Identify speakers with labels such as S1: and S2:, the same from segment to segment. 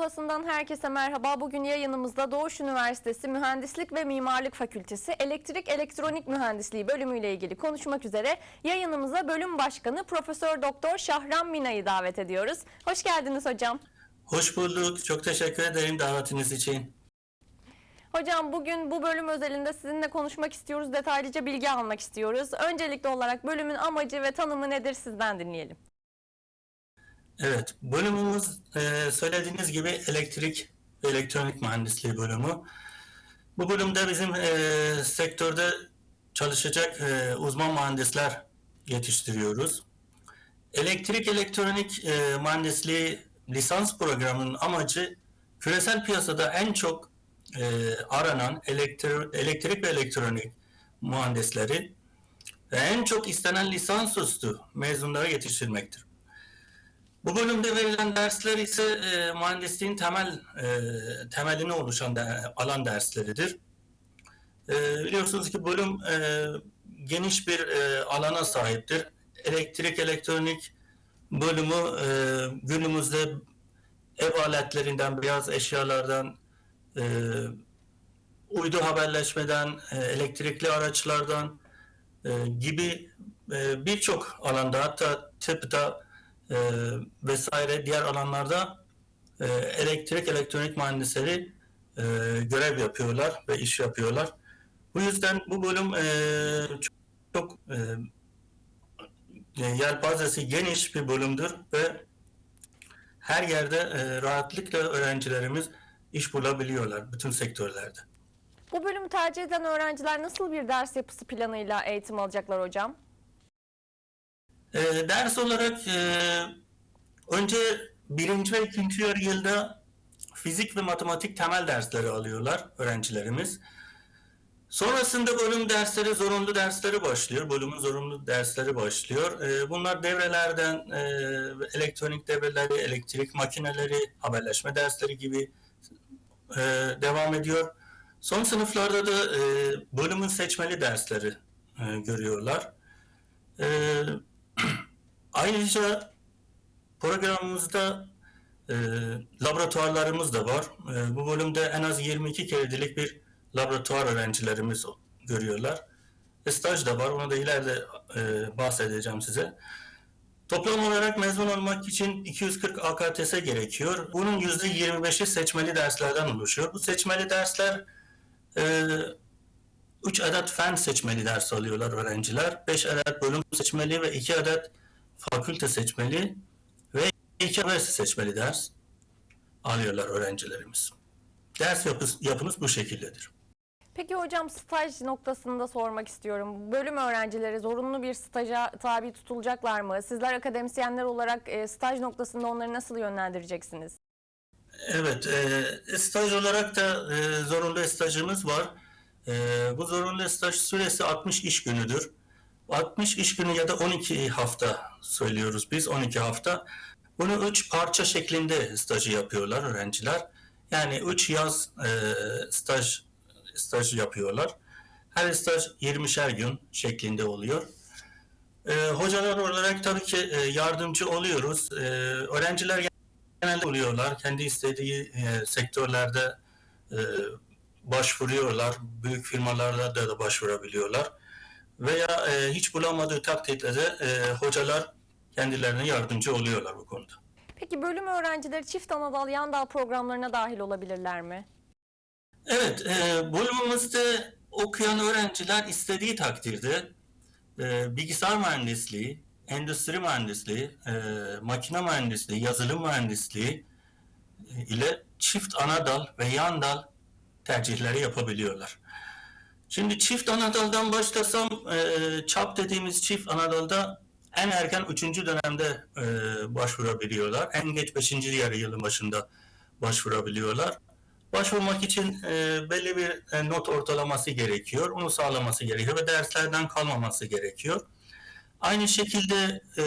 S1: Pusulası'ndan herkese merhaba. Bugün yayınımızda Doğuş Üniversitesi Mühendislik ve Mimarlık Fakültesi Elektrik Elektronik Mühendisliği bölümüyle ilgili konuşmak üzere yayınımıza bölüm başkanı Profesör Doktor Şahram Mina'yı davet ediyoruz. Hoş geldiniz hocam.
S2: Hoş bulduk. Çok teşekkür ederim davetiniz için.
S1: Hocam bugün bu bölüm özelinde sizinle konuşmak istiyoruz. Detaylıca bilgi almak istiyoruz. Öncelikli olarak bölümün amacı ve tanımı nedir sizden dinleyelim.
S2: Evet, bölümümüz e, söylediğiniz gibi elektrik ve elektronik mühendisliği bölümü. Bu bölümde bizim e, sektörde çalışacak e, uzman mühendisler yetiştiriyoruz. Elektrik elektronik e, mühendisliği lisans programının amacı küresel piyasada en çok e, aranan elektro- elektrik ve elektronik mühendisleri ve en çok istenen lisansüstü mezunları yetiştirmektir. Bu bölümde verilen dersler ise e, mühendisliğin temel e, temelini oluşan de, alan dersleridir. E, biliyorsunuz ki bölüm e, geniş bir e, alana sahiptir. Elektrik elektronik bölümü e, günümüzde ev aletlerinden, beyaz eşyalardan, e, uydu haberleşmeden, e, elektrikli araçlardan e, gibi e, birçok alanda hatta tıpta e, vesaire diğer alanlarda e, elektrik elektronik mühendisleri e, görev yapıyorlar ve iş yapıyorlar. Bu yüzden bu bölüm e, çok, çok e, yelpazesi geniş bir bölümdür ve her yerde e, rahatlıkla öğrencilerimiz iş bulabiliyorlar bütün sektörlerde.
S1: Bu bölümü tercih eden öğrenciler nasıl bir ders yapısı planıyla eğitim alacaklar hocam?
S2: E, ders olarak e, önce birinci ve ikinci yarı yılda fizik ve matematik temel dersleri alıyorlar öğrencilerimiz. Sonrasında bölüm dersleri, zorunlu dersleri başlıyor. Bölümün zorunlu dersleri başlıyor. E, bunlar devrelerden, e, elektronik devreleri, elektrik makineleri, haberleşme dersleri gibi e, devam ediyor. Son sınıflarda da e, bölümün seçmeli dersleri e, görüyorlar. E, Ayrıca programımızda e, laboratuvarlarımız da var. E, bu bölümde en az 22 keredilik bir laboratuvar öğrencilerimiz görüyorlar. E, staj da var. Onu da ileride e, bahsedeceğim size. Toplam olarak mezun olmak için 240 AKTS gerekiyor. Bunun %25'i seçmeli derslerden oluşuyor. Bu seçmeli dersler e, 3 adet fen seçmeli ders alıyorlar öğrenciler. 5 adet bölüm seçmeli ve 2 adet fakülte seçmeli ve 2 üniversite seçmeli ders alıyorlar öğrencilerimiz. Ders yapıs, yapımız bu şekildedir.
S1: Peki hocam staj noktasında sormak istiyorum. Bölüm öğrencileri zorunlu bir staja tabi tutulacaklar mı? Sizler akademisyenler olarak e, staj noktasında onları nasıl yönlendireceksiniz?
S2: Evet, e, staj olarak da e, zorunlu stajımız var. E, bu zorunlu staj süresi 60 iş günüdür. 60 iş günü ya da 12 hafta söylüyoruz biz, 12 hafta. Bunu 3 parça şeklinde stajı yapıyorlar öğrenciler. Yani 3 yaz e, staj staj yapıyorlar. Her staj 20'şer gün şeklinde oluyor. E, hocalar olarak tabii ki e, yardımcı oluyoruz. E, öğrenciler genelde oluyorlar. Kendi istediği e, sektörlerde e, başvuruyorlar. Büyük firmalarda da, da başvurabiliyorlar. Veya e, hiç bulamadığı takdirde de e, hocalar kendilerine yardımcı oluyorlar bu konuda.
S1: Peki bölüm öğrencileri çift anadal yan dal programlarına dahil olabilirler mi?
S2: Evet, e, bölümümüzde okuyan öğrenciler istediği takdirde e, bilgisayar mühendisliği, endüstri mühendisliği, e, makine mühendisliği, yazılım mühendisliği e, ile çift ana dal ve yan dal tercihleri yapabiliyorlar. Şimdi çift anadaldan başlasam, e, çap dediğimiz çift anadalda en erken 3. dönemde e, başvurabiliyorlar. En geç 5. yarı yılın başında başvurabiliyorlar. Başvurmak için e, belli bir not ortalaması gerekiyor. Onu sağlaması gerekiyor ve derslerden kalmaması gerekiyor. Aynı şekilde e,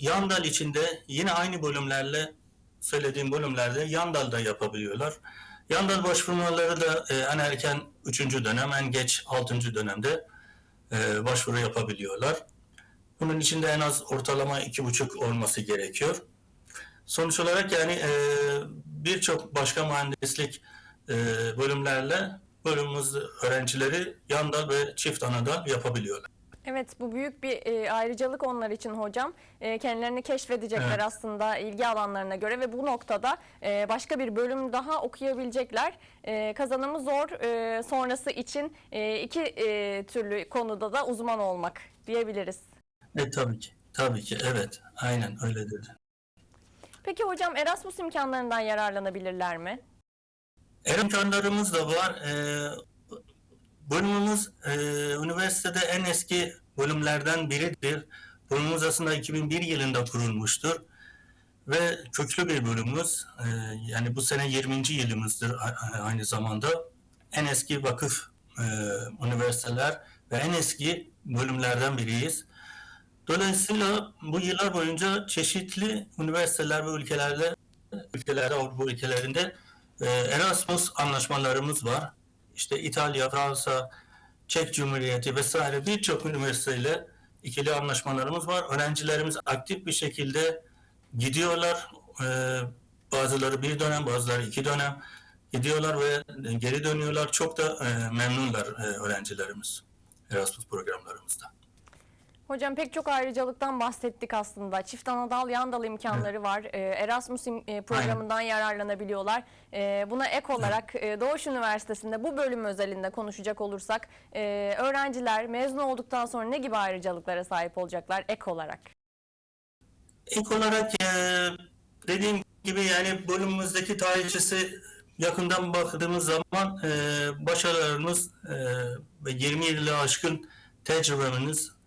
S2: yan dal içinde yine aynı bölümlerle söylediğim bölümlerde yan dal da yapabiliyorlar. Yan dal başvurmaları da e, en erken 3. dönem, en geç 6. dönemde e, başvuru yapabiliyorlar. Bunun içinde en az ortalama 2,5 olması gerekiyor. Sonuç olarak yani e, birçok başka mühendislik e, bölümlerle bölümümüz öğrencileri yan dal ve çift ana dal yapabiliyorlar.
S1: Evet bu büyük bir e, ayrıcalık onlar için hocam. E, kendilerini keşfedecekler
S2: Evet.
S1: aslında ilgi alanlarına göre ve bu noktada e, başka bir bölüm daha okuyabilecekler. E, kazanımı zor e, sonrası için e, iki e, türlü konuda da uzman olmak diyebiliriz.
S2: E tabii ki. Tabii ki evet. Aynen öyledir.
S1: Peki hocam Erasmus imkanlarından yararlanabilirler mi?
S2: Er imkanlarımız da var. Ee, bölümümüz e, üniversitede en eski bölümlerden biridir. Bölümümüz aslında 2001 yılında kurulmuştur. Ve köklü bir bölümümüz. Ee, yani bu sene 20. yılımızdır aynı zamanda. En eski vakıf e, üniversiteler ve en eski bölümlerden biriyiz. Dolayısıyla bu yıllar boyunca çeşitli üniversiteler ve ülkelerle ülkelerde Avrupa ülkelerinde e, Erasmus anlaşmalarımız var. İşte İtalya, Fransa, Çek Cumhuriyeti vesaire birçok üniversiteyle ikili anlaşmalarımız var. Öğrencilerimiz aktif bir şekilde gidiyorlar. E, bazıları bir dönem, bazıları iki dönem gidiyorlar ve geri dönüyorlar. Çok da e, memnunlar e, öğrencilerimiz Erasmus programlarımızda.
S1: Hocam pek çok ayrıcalıktan bahsettik aslında. Çift anadal, yan dal imkanları var. Ee, Erasmus e, programından yararlanabiliyorlar. Ee, Buna ek olarak e, Doğuş Üniversitesi'nde bu bölüm özelinde konuşacak olursak e, öğrenciler mezun olduktan sonra ne gibi ayrıcalıklara sahip olacaklar ek olarak?
S2: İlk olarak dediğim gibi yani bölümümüzdeki tarihçesi yakından baktığımız zaman başarılarımız ve 20 yılı aşkın tecrübemiz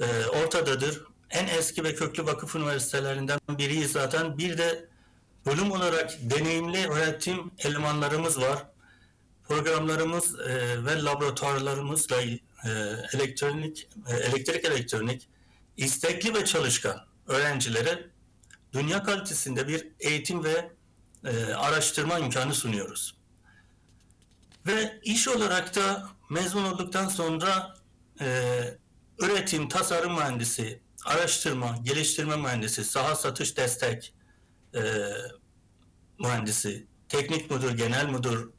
S2: eee, ortadadır. En eski ve köklü vakıf üniversitelerinden biriyiz zaten. Bir de bölüm olarak deneyimli öğretim elemanlarımız var. Programlarımız eee, ve laboratuvarlarımızla eee, elektronik, eee, elektrik elektronik, istekli ve çalışkan öğrencilere dünya kalitesinde bir eğitim ve e, araştırma imkanı sunuyoruz. Ve iş olarak da mezun olduktan sonra e, üretim, tasarım mühendisi, araştırma, geliştirme mühendisi, saha satış destek e, mühendisi, teknik müdür, genel müdür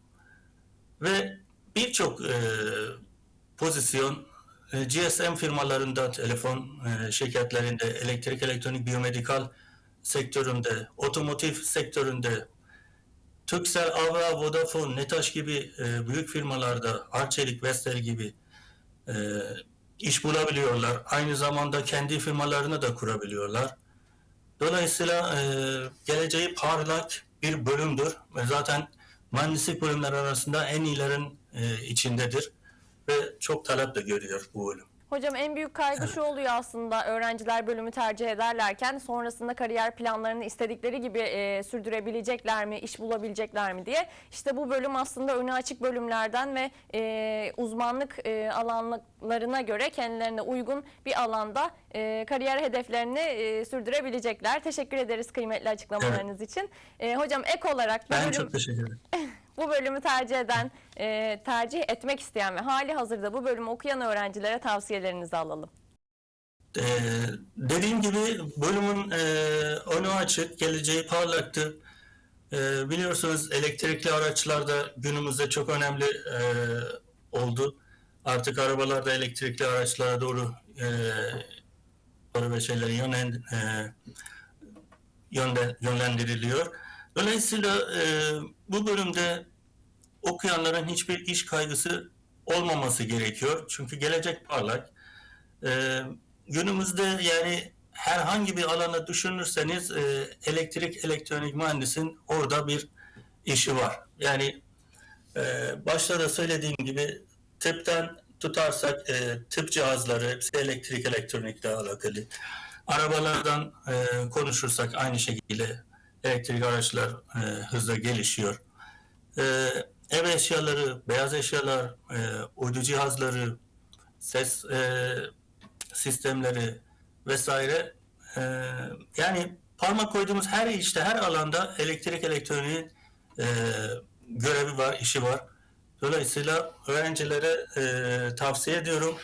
S2: ve birçok e, pozisyon e, GSM firmalarında, telefon e, şirketlerinde, elektrik, elektronik, biyomedikal sektöründe, otomotiv sektöründe, Turkcell, Avra, Vodafone, Netaş gibi e, büyük firmalarda, Arçelik, Vestel gibi e, iş bulabiliyorlar. Aynı zamanda kendi firmalarını da kurabiliyorlar. Dolayısıyla e, geleceği parlak bir bölümdür. Zaten mühendislik bölümleri arasında en iyilerin e, içindedir ve çok talep de görüyor bu bölüm.
S1: Hocam en büyük kaygı şu oluyor aslında öğrenciler bölümü tercih ederlerken sonrasında kariyer planlarını istedikleri gibi e, sürdürebilecekler mi, iş bulabilecekler mi diye. İşte bu bölüm aslında önü açık bölümlerden ve e, uzmanlık e, alanlarına göre kendilerine uygun bir alanda e, kariyer hedeflerini e, sürdürebilecekler. Teşekkür ederiz kıymetli açıklamalarınız için. E, hocam ek olarak
S2: Ben
S1: bölüm-
S2: çok teşekkür ederim.
S1: Bu bölümü tercih eden, e, tercih etmek isteyen ve hali hazırda bu bölümü okuyan öğrencilere tavsiyelerinizi alalım.
S2: Ee, dediğim gibi bölümün e, önü açık, geleceği parlaktır. Ee, biliyorsunuz elektrikli araçlar da günümüzde çok önemli e, oldu. Artık arabalar da elektrikli araçlara doğru e, doğru ve şeyler yönlen, e, yönlen- yönlendiriliyor. Dolayısıyla e, bu bölümde okuyanların hiçbir iş kaygısı olmaması gerekiyor. Çünkü gelecek parlak. Ee, günümüzde yani herhangi bir alanı düşünürseniz e, elektrik elektronik mühendisin orada bir işi var. Yani e, başta da söylediğim gibi tıptan tutarsak e, tıp cihazları hepsi elektrik elektronikle alakalı. Arabalardan e, konuşursak aynı şekilde elektrik araçlar e, hızla gelişiyor. E, ev eşyaları, beyaz eşyalar, e, uydu cihazları, ses e, sistemleri vesaire. E, yani parmak koyduğumuz her işte her alanda elektrik elektroniğin e, görevi var, işi var. Dolayısıyla öğrencilere e, tavsiye ediyorum.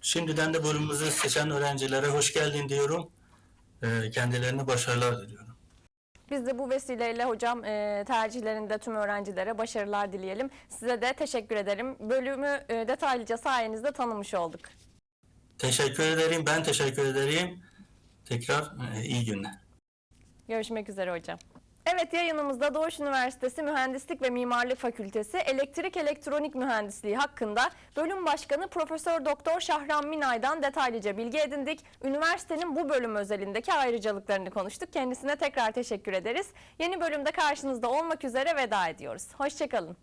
S2: Şimdiden de bölümümüzü seçen öğrencilere hoş geldin diyorum. E, kendilerine başarılar diliyorum.
S1: Biz de bu vesileyle hocam e, tercihlerinde tüm öğrencilere başarılar dileyelim. Size de teşekkür ederim. Bölümü e, detaylıca sayenizde tanımış olduk.
S2: Teşekkür ederim. Ben teşekkür ederim. Tekrar e, iyi günler.
S1: Görüşmek üzere hocam. Evet yayınımızda Doğuş Üniversitesi Mühendislik ve Mimarlık Fakültesi Elektrik Elektronik Mühendisliği hakkında bölüm başkanı Profesör Doktor Şahram Minay'dan detaylıca bilgi edindik. Üniversitenin bu bölüm özelindeki ayrıcalıklarını konuştuk. Kendisine tekrar teşekkür ederiz. Yeni bölümde karşınızda olmak üzere veda ediyoruz. Hoşçakalın.